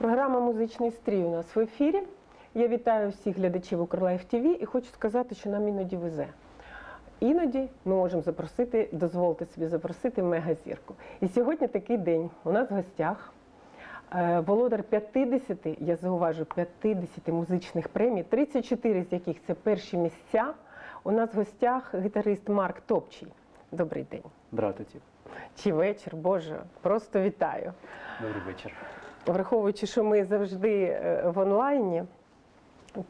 Програма Музичний стрій у нас в ефірі. Я вітаю всіх глядачів Укрлайф ТВ і хочу сказати, що нам іноді везе. Іноді ми можемо запросити, дозволити собі запросити мегазірку. І сьогодні такий день. У нас в гостях е, володар 50, я зауважу, 50 музичних премій, 34 з яких це перші місця. У нас в гостях гітарист Марк Топчий. Добрий день. Дратиці. Чи вечір, Боже, просто вітаю. Добрий вечір. Враховуючи, що ми завжди е, в онлайні,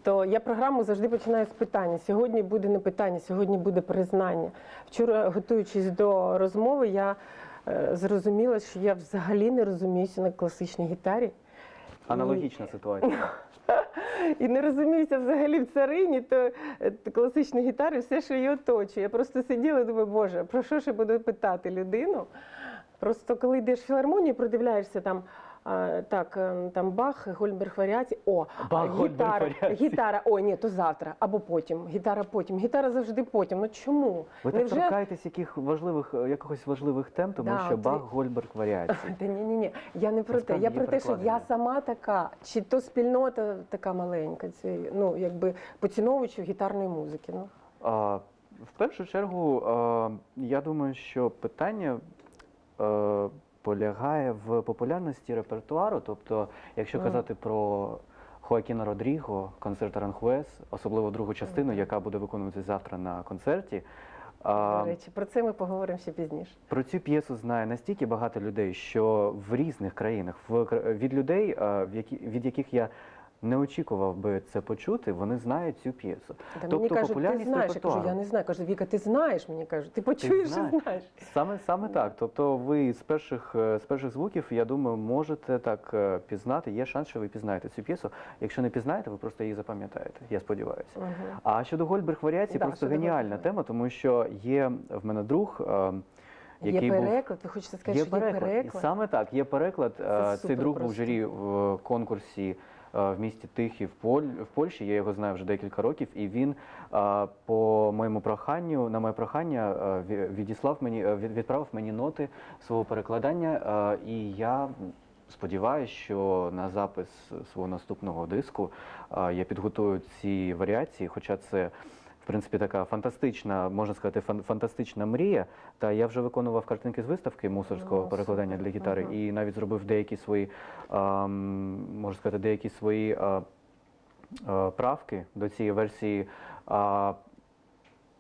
то я програму завжди починаю з питання. Сьогодні буде не питання, сьогодні буде признання. Вчора, готуючись до розмови, я е, зрозуміла, що я взагалі не розуміюся на класичній гітарі. Аналогічна ситуація. І не розуміюся взагалі в царині, то е, класичні гітари, все, що її оточує. Я просто сиділа і думаю, боже, про що я буду питати людину? Просто коли йдеш в філармонію, продивляєшся там. А, Так, е, там Бах, Гольберг варіації. О, Бах, а, гітара, гітара. Ой, ні, то завтра або потім. Гітара потім. Гітара завжди потім. Ну чому? Ви так торкаєтесь яких важливих, е, якихось важливих тем, тому Да, що от Бах, Гольберг варіації. Та ні, ні, ні. Я не про те. Я про те, що я сама така, чи то спільнота така маленька, цієї, ну якби поціновувачів гітарної музики. Ну А, в першу чергу, а, я думаю, що питання е, полягає в популярності репертуару. Тобто, якщо mm. казати про Хоакіна Родріго, концерт Аранхуес, особливо другу частину, яка буде виконуватися завтра на концерті. до речі, про це ми поговоримо ще пізніше. Про цю п'єсу знає настільки багато людей, що в різних країнах в від людей, від яких я не очікував би це почути, вони знають цю п'єсу. Та мені Тобто кажуть, ти знаєш, я кажу, я не знаю. Кажу, Віка, ти знаєш мені кажуть, ти почуєш і знаєш. знаєш. Саме саме так. Тобто, ви з перших е, з перших звуків, я думаю, можете так е, пізнати. Є шанс, що ви пізнаєте цю п'єсу. Якщо не пізнаєте, ви просто її запам'ятаєте. Я сподіваюся. Мгм. А щодо Гольберг варіацій, Да, просто геніальна Гольберг. тема, тому що є в мене друг, е, який Є переклад, ви хочете сказати, Є що переклад. є переклад? І саме так, є переклад. Е, Цей друг був в журі в конкурсі в місті Тихі в, Поль... в Польщі. Я його знаю вже декілька років, і він е, по моєму проханню, на моє прохання, е, відіслав мені, е, відправив мені ноти свого перекладання. е, І я сподіваюся, що на запис свого наступного диску е, я підготую ці варіації, хоча це. Принципі, така фантастична, можна сказати, фан- фантастична мрія. Та я вже виконував картинки з виставки мусорського перекладання для гітари, Ага. і навіть зробив деякі свої, можна сказати, деякі свої правки до цієї версії.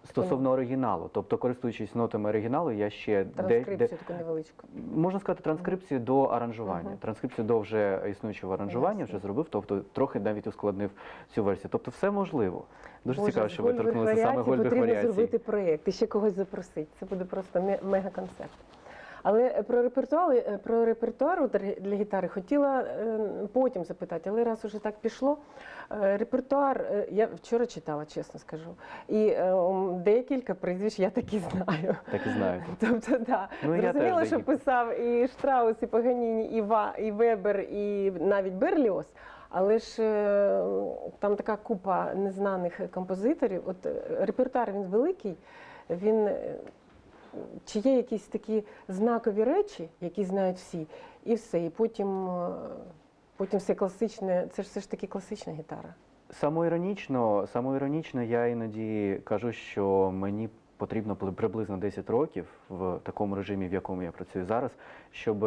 Стосовно оригіналу, тобто користуючись нотами оригіналу, я ще де, Транскрипцію де, таку невеличку. можна сказати транскрипцію до аранжування. Мгм. Транскрипцію до вже існуючого аранжування вже зробив, тобто трохи навіть ускладнив цю версію. Тобто все можливо. Дуже Боже, цікаво, що ви торкнулися саме варіацій Гольберг Потрібно зробити проєкт і ще когось запросити. Це буде просто ме- мега-концерт. Але про репертуар, е, про репертуар для гітари хотіла е, потім запитати, але раз уже так пішло. е, Репертуар я вчора читала, чесно скажу. І декілька прізвищ я таки знаю. Так і знаєте. Тобто, да. Ну, і Зрозуміло, що писав і Штраус, і Паганіні, і, Ва, і Вебер, і навіть Берліос. Але ж там така купа незнаних композиторів. От репертуар він великий. Він чи є якісь такі знакові речі, які знають всі, і все. І потім, е, потім все класичне. Це ж все ж таки класична гітара. Самоіронічно, самоіронічно я іноді кажу, що мені потрібно приблизно 10 років в такому режимі, в якому я працюю зараз, щоб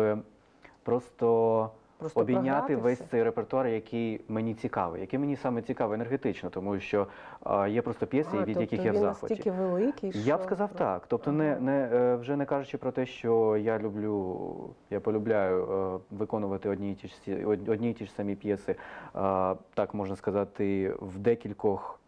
просто, Просто обійняти весь цей репертуар, який мені цікавий, який мені саме цікавий енергетично, тому що а, є просто п'єси, від тобто яких я в захваті. настільки великий, Я б сказав так. Тобто, не, не е, вже не кажучи про те, що я люблю, я полюбляю е, виконувати одні і ті ж одні і ті ж самі п'єси, е, так можна сказати, в декількох.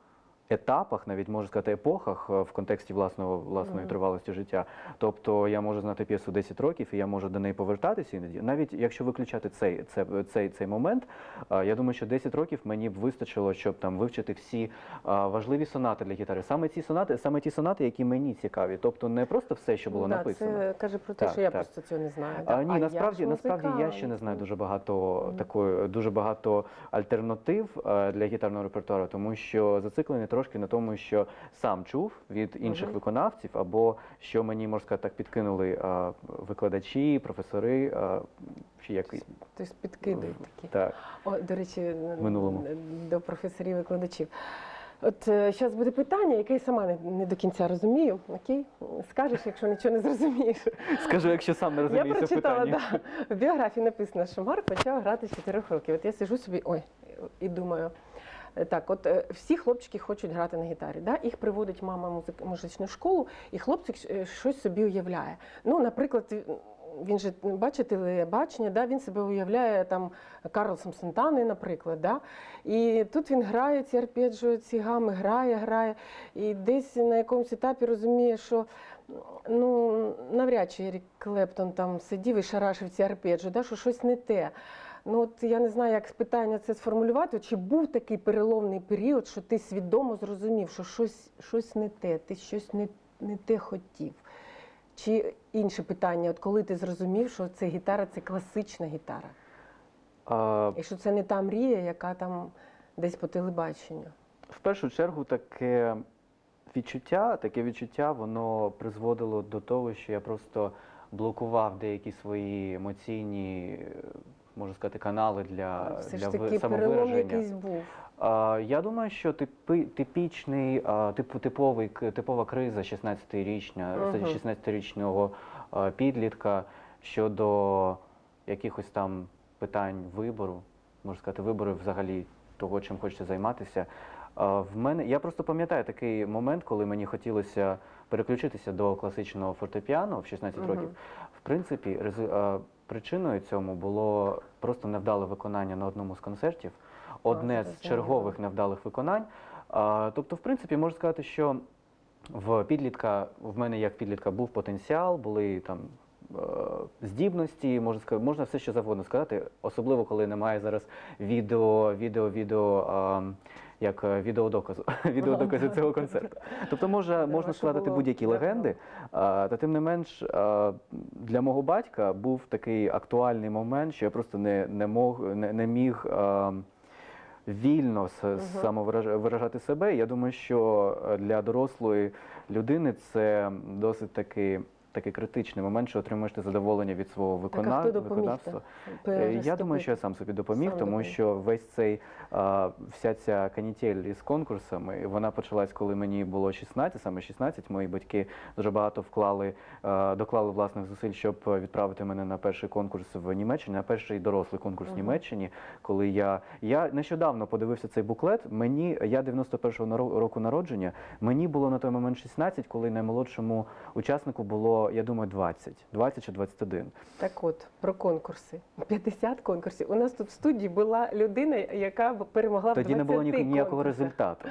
Етапах, навіть можна сказати, епохах е, в контексті власного власної тривалості життя. Тобто я можу знати п'єсу 10 років, і я можу до неї повертатися іноді. Навіть якщо виключати цей, цей, цей, цей момент, е, я думаю, що 10 років мені б вистачило, щоб там вивчити всі е, важливі сонати для гітари. Саме ці сонати, саме ті сонати, які мені цікаві. Тобто не просто все, що було Ну, да, написано. Це каже про те, Так, що я так. просто цього не знаю. А, ні, я насправді, ж насправді я ще не знаю дуже багато Мгм. такої, дуже багато альтернатив для гітарного репертуару, тому що зациклений трошки на тому, що сам чув від інших виконавців, або що мені можна сказати, так підкинули а, викладачі, професори, а, чи який Тобто підкидають такі. так. О, до речі, минулому. до професорів викладачів. От зараз буде питання, яке я сама не, не до кінця розумію. Окей? Скажеш, якщо нічого не зрозумієш. Скажу, якщо сам не розумієш це прочитала, да. в біографії написано, що Марк почав грати з 4 років. От я сижу собі, ой, і думаю. Так, от е, всі хлопчики хочуть грати на гітарі. Да? Їх приводить мама музик- музичну школу, і хлопчик е, щось собі уявляє. Ну, наприклад, він- же бачить телебачення, да? він себе уявляє там Карлосом Сантани, наприклад. Да? І тут він грає ці арпеджіо, ці гами, грає, грає. І десь на якомусь етапі розуміє, що ну, навряд чи Ерік Клептон там сидів і шарашив ці арпеджіо, да? що щось не те. Ну от я не знаю, як питання це сформулювати. Чи був такий переломний період, що ти свідомо зрозумів, що щось, щось не те, ти щось не, не те хотів? Чи інше питання, от коли ти зрозумів, що це гітара це класична гітара, А, і що це не та мрія, яка там десь по телебаченню? В першу чергу таке відчуття, таке відчуття, воно призводило до того, що я просто блокував деякі свої емоційні, можна сказати, канали для, Все для ж таки перелом самовираження. якийсь був. Я думаю, що типічний, типу, типовий, типова криза 16-річня, Мгм. 16-річного а, підлітка щодо якихось там питань вибору, можна сказати, вибору взагалі того, чим хочеться займатися. В мене я просто пам'ятаю такий момент, коли мені хотілося переключитися до класичного фортепіано в 16 Мгм. років. В принципі, резу- причиною цьому було просто невдале виконання на одному з концертів одне з чергових невдалих виконань. Тобто, в принципі, можна сказати, що в підлітка в мене як підлітка був потенціал, були там. е, Здібності, можна сказати, можна все що завгодно сказати, особливо коли немає зараз відео, відео, відео, як е, відеодоказу, відеодоказу цього концерту. Тобто може, можна складати будь-які легенди, та тим не менш для мого батька був такий актуальний момент, що я просто не, не, мог, не, не міг вільно самовиражати себе. Я думаю, що е, для дорослої людини це досить таки. Такий критичний момент, що отримуєш ти задоволення від свого Так, а хто допоміг? виконавства. Е, Я думаю, що я сам собі допоміг, Сам тому допоміг. що весь цей вся ця канітель із конкурсами, вона почалась, коли мені було 16, саме 16. Мої батьки дуже багато вклали, доклали власних зусиль, щоб відправити мене на перший конкурс в Німеччині, на перший дорослий конкурс в Мгм. Німеччині. Коли я я нещодавно подивився цей буклет. Мені я 91-го наро- року народження. Мені було на той момент 16, коли наймолодшому учаснику було, я думаю, 20, 20 чи 21. Так от, про конкурси. 50 конкурсів. У нас тут в студії була людина, яка перемогла в 20 Тоді не було ні- ніякого конкурсах. результату.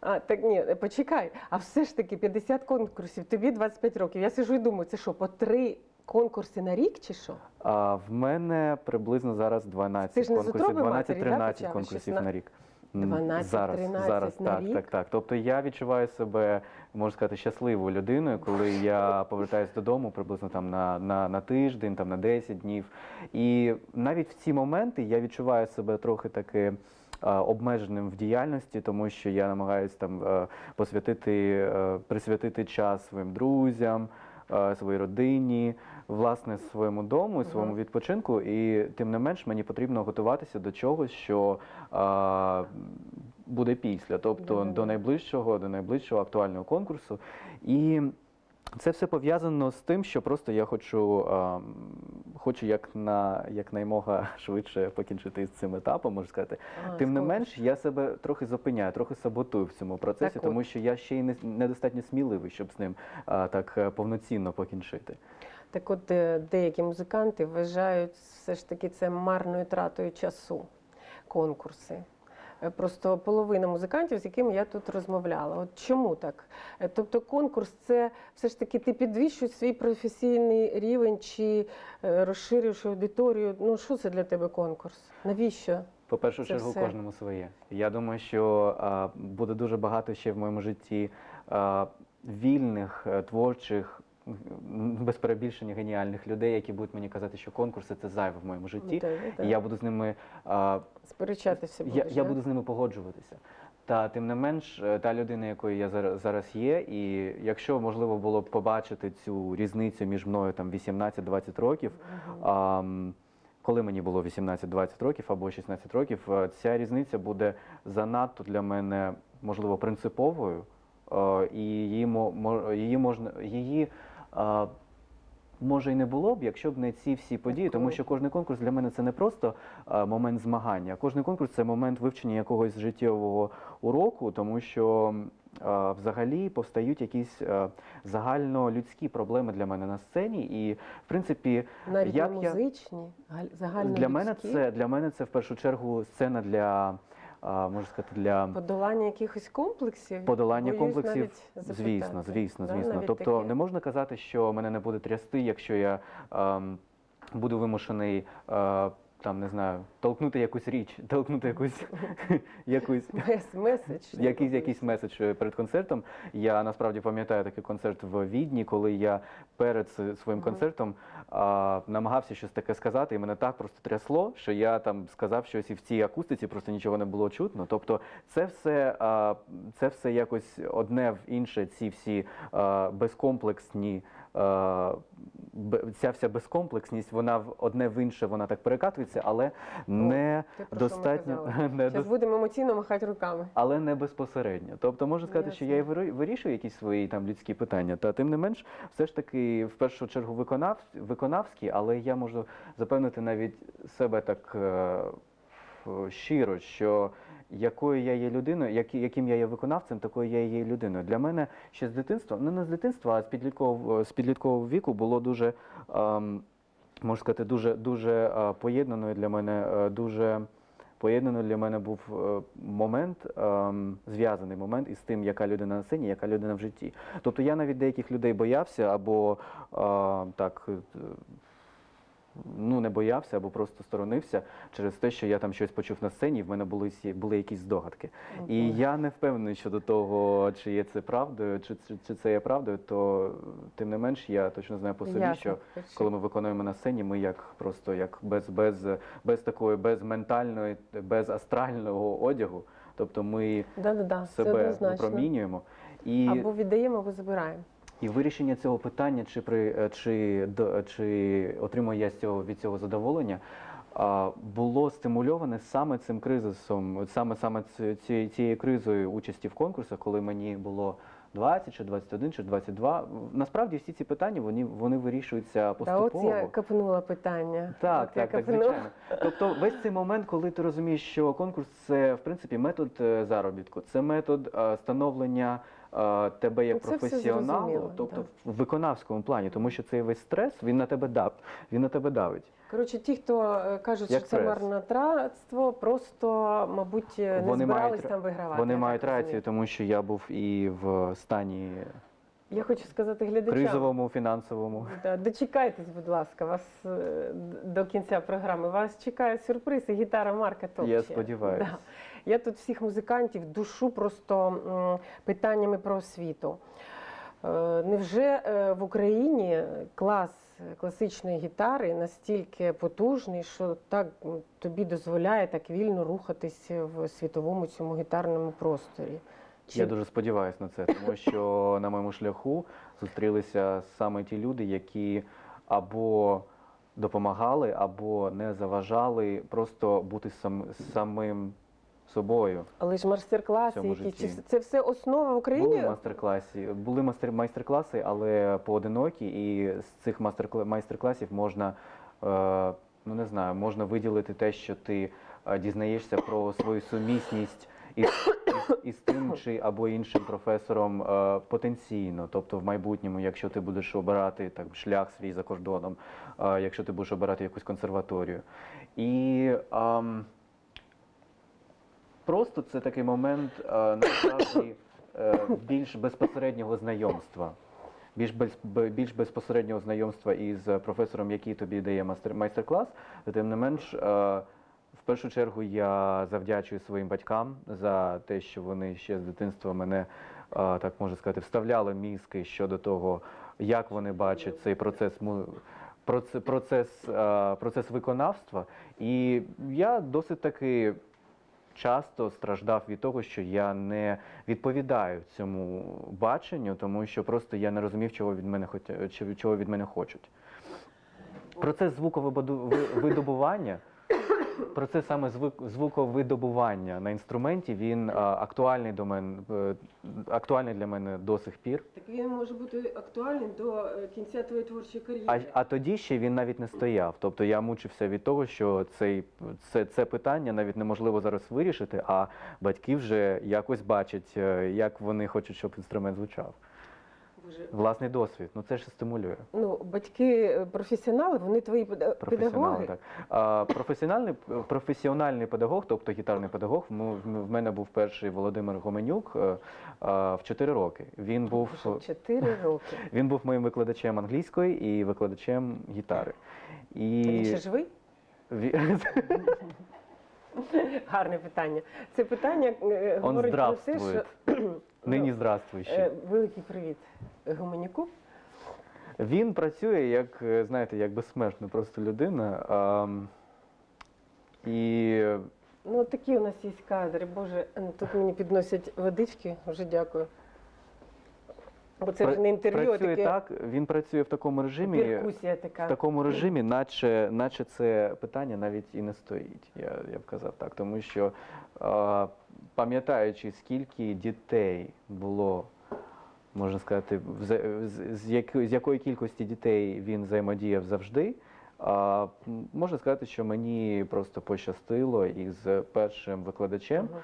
А, так ні, почекай. А все ж таки 50 конкурсів, тобі 25 років. Я сижу і думаю, це що, по три конкурси на рік чи що? А в мене приблизно зараз 12 Ти ж не з конкурсів, утроби матері, да, 12-13 почала? конкурсів 16? на рік. М, 12-13 зараз, зараз на так, рік? так, так. Тобто я відчуваю себе, можна сказати, щасливою людиною, коли я повертаюся додому приблизно там на, на, на тиждень, там на 10 днів. І навіть в ці моменти я відчуваю себе трохи таки. Обмеженим в діяльності, тому що я намагаюся там е, посвятити, е, присвятити час своїм друзям, е, своїй родині, власне, своєму дому, і своєму відпочинку. І тим не менш мені потрібно готуватися до чогось, що а, буде після, тобто до найближчого, до найближчого актуального конкурсу. І це все пов'язано з тим, що просто я хочу, а, хочу як на якнаймога швидше покінчити з цим етапом, можна сказати. А, Тим не менш, я себе трохи зупиняю, трохи саботую в цьому процесі, Так от. тому що я ще й не, недостатньо сміливий, щоб з ним а, так е, повноцінно покінчити. Так от е, деякі музиканти вважають все ж таки це марною тратою часу конкурси. Е, Просто половина музикантів, з якими я тут розмовляла. От чому так? Е, Тобто конкурс це все ж таки ти підвищуєш свій професійний рівень чи розширюєш аудиторію. Ну що це для тебе конкурс? Навіщо? По першу Це чергу, все. кожному своє. Я думаю, що а, буде дуже багато ще в моєму житті а, вільних, творчих, без перебільшення геніальних людей, які будуть мені казати, що конкурси це зайве в моєму житті. Та, та. І я буду з ними а, Сперечатися я, будеш, я да? буду з ними погоджуватися. Та тим не менш, е, та людина, якою я зараз, зараз є, і якщо можливо було б побачити цю різницю між мною там 18-20 років, а, коли мені було 18-20 років або 16 років, е, ця різниця буде занадто для мене можливо принциповою, е, і її її можна її. Може і не було б, якщо б не ці всі події, тому що кожен конкурс для мене це не просто момент змагання. Кожен конкурс це момент вивчення якогось життєвого уроку, тому що взагалі повстають якісь загальнолюдські проблеми для мене на сцені. І в принципі, Навіть як не я- музичні, загальнолюдські. для мене це для мене це в першу чергу сцена для можна сказати для подолання якихось комплексів. Подолання Боюсь комплексів, навіть запитати. звісно, звісно, Да, звісно. навіть Тобто такі. не можна казати, що мене не буде трясти, якщо я ем, буду вимушений. Е, там не знаю, толкнути якусь річ, толкнути якусь якусь меседж. якийсь якийсь меседж е, перед концертом. Я насправді пам'ятаю такий концерт в Відні, коли я перед своїм концертом а, намагався щось таке сказати, і мене так просто трясло, що я там сказав щось і в цій акустиці просто нічого не було чутно. Тобто, це все, а, це все якось одне в інше, ці всі а, безкомплексні. Бе- Ця вся безкомплексність, вона в одне в інше, вона так перекатується, але не достатньо не Зараз будемо емоційно махати руками. але не безпосередньо. Тобто можу сказати, що я і Ясно. вирішую якісь свої там людські питання, та тим не менш, все ж таки, в першу чергу, виконав, виконавські, але я можу запевнити навіть себе так е, щиро, що якою я є людиною, яким я є виконавцем, такою я є людиною. Для мене ще з дитинства, ну не з дитинства, а з підліткового, з підліткового віку було дуже. ем, Можу сказати, дуже дуже е, поєднаною для мене, е, дуже поєднано для мене був е, момент, ем, зв'язаний момент із тим, яка людина на сцені, яка людина в житті. Тобто я навіть деяких людей боявся або е, так. Ну, не боявся або просто сторонився через те, що я там щось почув на сцені, і в мене були, були якісь здогадки. І я не впевнений щодо того, чи є це правдою, чи, чи, чи це є правдою, то тим не менш я точно знаю по собі, Ясно. що коли ми виконуємо на сцені, ми як просто як без, без, без такої, без ментальної, без астрального одягу. Тобто ми Да-да-да, це себе однозначно. випромінюємо. І, Або віддаємо, або забираємо. І вирішення цього питання, чи при е, чи, до- чи отримую я з цього від цього задоволення. Було стимульоване саме цим кризисом, саме саме ці- ці- цією кризою участі в конкурсах, коли мені було 20, чи 21, чи 22. Насправді всі ці питання вони, вони вирішуються Та поступово. от я капнула питання. Так, От так, так, звичайно. Тобто весь цей момент, коли ти розумієш, що конкурс це в принципі метод е, заробітку, це метод е, становлення е, тебе як Ну, зрозуміло, тобто так. в виконавському плані, тому що цей весь стрес він на тебе дав, він на тебе давить. Коротше, ті, хто е, кажуть, Як що це прес. марнотратство, просто, мабуть, е, не Вони збирались мають там вигравати. Вони мають рацію, тому що я був і в стані Я хочу сказати глядачам. кризовому, фінансовому. Да, дочекайтесь, будь ласка, вас е, до кінця програми. Вас чекає сюрприз і гітара Марка Топче. Я сподіваюся. Да. Я тут всіх музикантів душу просто питаннями про освіту. Е, Невже е, в Україні клас класичної гітари настільки потужний, що так тобі дозволяє так вільно рухатися в світовому цьому гітарному просторі? Чи Я дуже сподіваюся на це, тому що на моєму шляху зустрілися саме ті люди, які або допомагали, або не заважали просто бути сам, самим собою. Але ж майстер-класи, в цьому які чи житті. це все основа в Україні? Були майстер-класи, були майстер- майстер-класи, але поодинокі, і з цих майстер- майстер-класів можна, е, ну не знаю, можна виділити те, що ти е, дізнаєшся про свою сумісність із, із, із тим чи або іншим професором е, потенційно, тобто в майбутньому, якщо ти будеш обирати так шлях свій за кордоном, е, якщо ти будеш обирати якусь консерваторію. І ем, просто це такий момент е, насправді е, більш безпосереднього знайомства. Більш, без, більш безпосереднього знайомства із професором, який тобі дає майстер-клас, тим не менш, е, в першу чергу я завдячую своїм батькам за те, що вони ще з дитинства мене, так можна сказати, вставляли мізки щодо того, як вони бачать цей процес процес, процес виконавства. І я досить таки часто страждав від того, що я не відповідаю цьому баченню, тому що просто я не розумів, чого від мене хоч чого від мене хочуть. Процес звуковидобування, процес саме звук- звуковидобування на інструменті, він а, актуальний до мене, актуальний для мене до сих пір. Так він може бути актуальним до е, кінця твоєї творчої кар'єри. А, а тоді ще він навіть не стояв. Тобто я мучився від того, що цей, це, це питання навіть неможливо зараз вирішити, а батьки вже якось бачать, е, як вони хочуть, щоб інструмент звучав. Боже. Власний досвід, ну це ж стимулює. Ну, батьки е, професіонали, вони твої педагоги. так. А, професіональний, професіональний педагог, тобто гітарний педагог, в мене був перший Володимир Гоменюк е, а, в 4 роки. Він був, Боже, Чотири роки. він був моїм викладачем англійської і викладачем гітари. І... Він ще живий? Гарне питання. Це питання е, Он говорить про те, здравствует. що Нині Ну, здравствуючи. е, великий привіт Гуменюку. Він працює як, е, знаєте, як безсмертна просто людина. ам, і Ну, от такі у нас є кадри. Боже, тут мені підносять водички, вже дякую. Бо це вже не інтерв'ю, а працює таке так, він працює в такому режимі, перкусія така. в такому режимі, наче, наче це питання навіть і не стоїть. Я, я б казав так. Тому що а, пам'ятаючи, скільки дітей було, можна сказати, вза- з, з, яко- з якої кількості дітей він взаємодіяв завжди. А, м, можна сказати, що мені просто пощастило із першим викладачем. Мгм.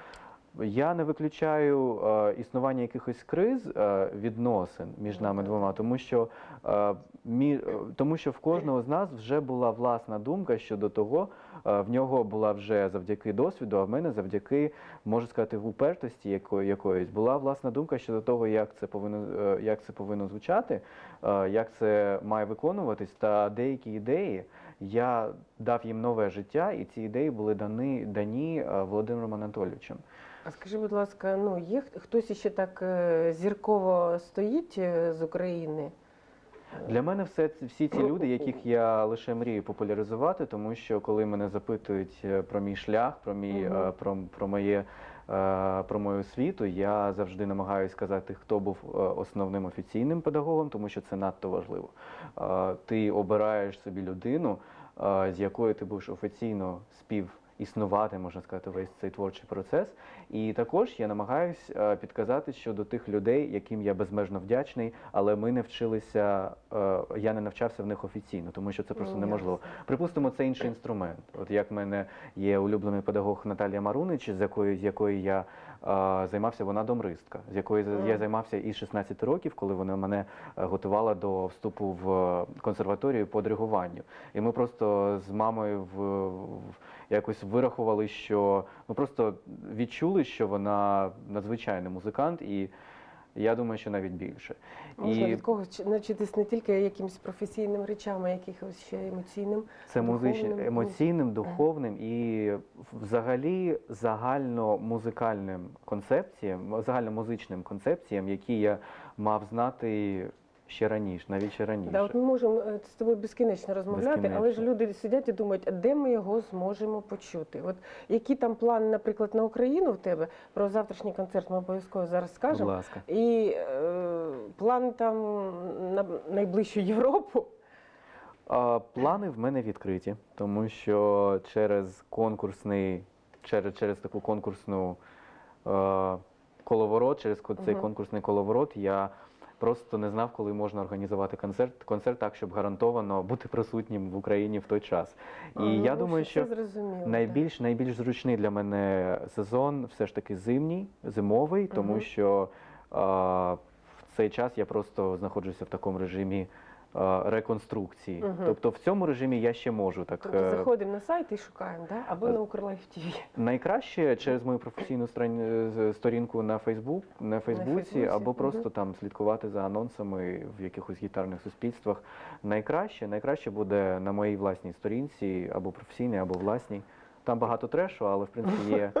Я не виключаю е, існування якихось криз е, відносин між Ну, нами двома, тому що, е, мі, е, тому що в кожного з нас вже була власна думка щодо того, е, в нього була вже завдяки досвіду, а в мене завдяки, можу сказати, упертості якої, якоїсь була власна думка щодо того, як це повинно, е, як це повинно звучати, е, як це має виконуватись. Та деякі ідеї я дав їм нове життя, і ці ідеї були дані, дані е, Володимиром Анатолійовичем. А скажи, будь ласка, ну є хтось іще так е, зірково стоїть е, з України? Для мене все всі ці люди, яких я лише мрію популяризувати, тому що коли мене запитують про мій шлях, про мій е, про, про моє. Е, Про мою освіту я завжди намагаюся сказати, хто був е, основним офіційним педагогом, тому що це надто важливо. Е, Ти обираєш собі людину, з якою ти будеш офіційно спів існувати, можна сказати, весь цей творчий процес. І також я намагаюсь е, підказати щодо тих людей, яким я безмежно вдячний, але ми не вчилися, е, я не навчався в них офіційно, тому що це просто Ну, неможливо. Припустимо, це інший інструмент. От як в мене є улюблений педагог Наталія Марунич, з якою з якої я е, займався, вона домристка, з якою я займався із 16 років, коли вона мене готувала до вступу в консерваторію по диригуванню. І ми просто з мамою в, в якось вирахували, що ми просто відчули, що вона надзвичайний музикант, і я думаю, що навіть більше. Можна І від когось чи- навчитись не тільки якимось професійним речам, а якихось ще емоційним. Це музичним, емоційним, духовним і взагалі загальномузикальним концепціям, загальномузичним концепціям, які я мав знати ще раніше, навіть ще раніше. Да, от ми можемо е, з тобою безкінечно розмовляти, але ж люди сидять і думають, а де ми його зможемо почути? От які там плани, наприклад, на Україну в тебе про завтрашній концерт ми обов'язково зараз скажемо. Будь ласка. І е, план там на найближчу Європу. А, Плани в мене відкриті, тому що через конкурсний, через, через таку конкурсну е, коловорот, через цей Мгм. конкурсний коловорот я просто не знав, коли можна організувати концерт, концерт так, щоб гарантовано бути присутнім в Україні в той час. І ну, я думаю, що найбільш, найбільш зручний для мене сезон все ж таки зимній, зимовий, тому угу. що а, в цей час я просто знаходжуся в такому режимі реконструкції. Мгм. Тобто в цьому режимі я ще можу так. Тобто е, заходимо на сайт і шукаємо, да? або Е, на Укрлайф ТВ. Найкраще через мою професійну е, сторінку на Фейсбук, на Фейсбуці, Фейсбуці, або просто там слідкувати за анонсами в якихось гітарних суспільствах. Найкраще, найкраще буде на моїй власній сторінці, або професійній, або власній. Там багато трешу, але в принципі є,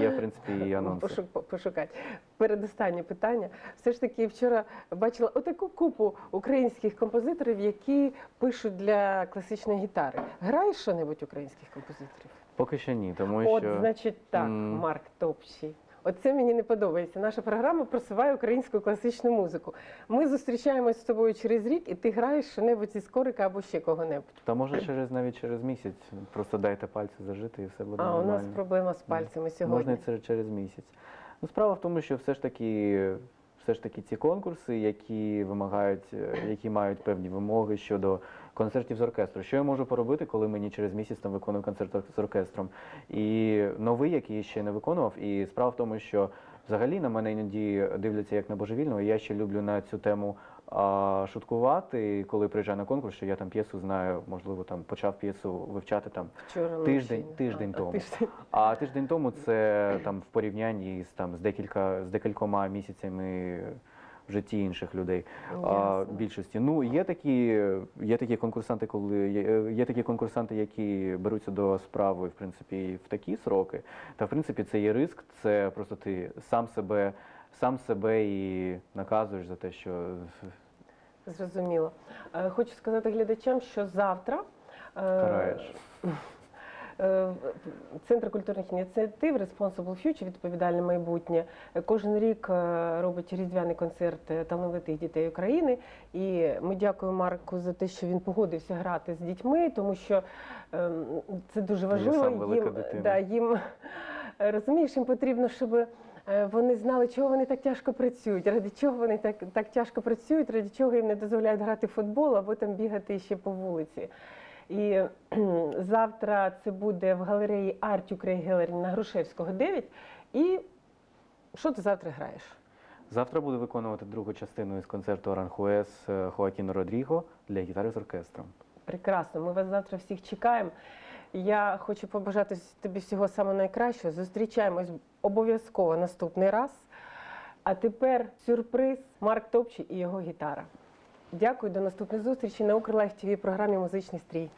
є в принципі і анонси. Пошу- Пошукати. Передостаннє питання. Все ж таки, вчора бачила отаку купу українських композиторів, які пишуть для класичної гітари. Граєш що-небудь українських композиторів? Поки що ні, тому От, що значить, так. Марк Топчий. Оце мені не подобається. Наша програма просуває українську класичну музику. Ми зустрічаємось з тобою через рік, і ти граєш що-небудь із корика або ще кого-небудь. та може через навіть через місяць. Просто дайте пальці зажити і все буде А у нас проблема з пальцями сьогодні. Можна це через місяць. Ну, справа в тому, що все ж таки, все ж таки ці конкурси, які вимагають, е, які мають певні вимоги щодо концертів з оркестру. Що я можу поробити, коли мені через місяць там виконую концерт з оркестром? І новий, який я ще не виконував. І справа в тому, що взагалі на мене іноді дивляться як на божевільного. Я ще люблю на цю тему а, шуткувати, коли приїжджаю на конкурс, що я там п'єсу знаю, можливо, там почав п'єсу вивчати там Вчора Тиждень- вночі. тиждень А, тому. тиждень. а тиждень тому це там в порівнянні з там з декілька з декількома місяцями в житті інших людей. А, більшості. Ну є такі, є такі конкурсанти, коли є, є такі конкурсанти, які беруться до справи в принципі в такі сроки. Та в принципі це є риск. Це просто ти сам себе, сам себе і наказуєш за те, що Зрозуміло. Е, Хочу сказати глядачам, що завтра е, Караєш. е, Центр культурних ініціатив Responsible Future, відповідальне майбутнє, кожен рік е, робить різдвяний концерт талановитих дітей України. І ми дякуємо Марку за те, що він погодився грати з дітьми, тому що ем, це дуже важливо. сам велика їм, дитина. да, їм розумієш, їм потрібно, щоб вони знали, чого вони так тяжко працюють, ради чого вони так, так тяжко працюють, ради чого їм не дозволяють грати в футбол або там бігати ще по вулиці. І завтра це буде в галереї Art Ukraine Gallery на Грушевського 9. І що ти завтра граєш? завтра буду виконувати другу частину із концерту Аранхуес е, Хоакіно Родріго для гітари з оркестром. Прекрасно, ми вас завтра всіх чекаємо. Я хочу побажати тобі всього самого найкращого. Зустрічаємось обов'язково наступний раз. А тепер сюрприз Марк Топчі і його гітара. Дякую, до наступної зустрічі на Укрлайф ТВ програмі Музичний стрій.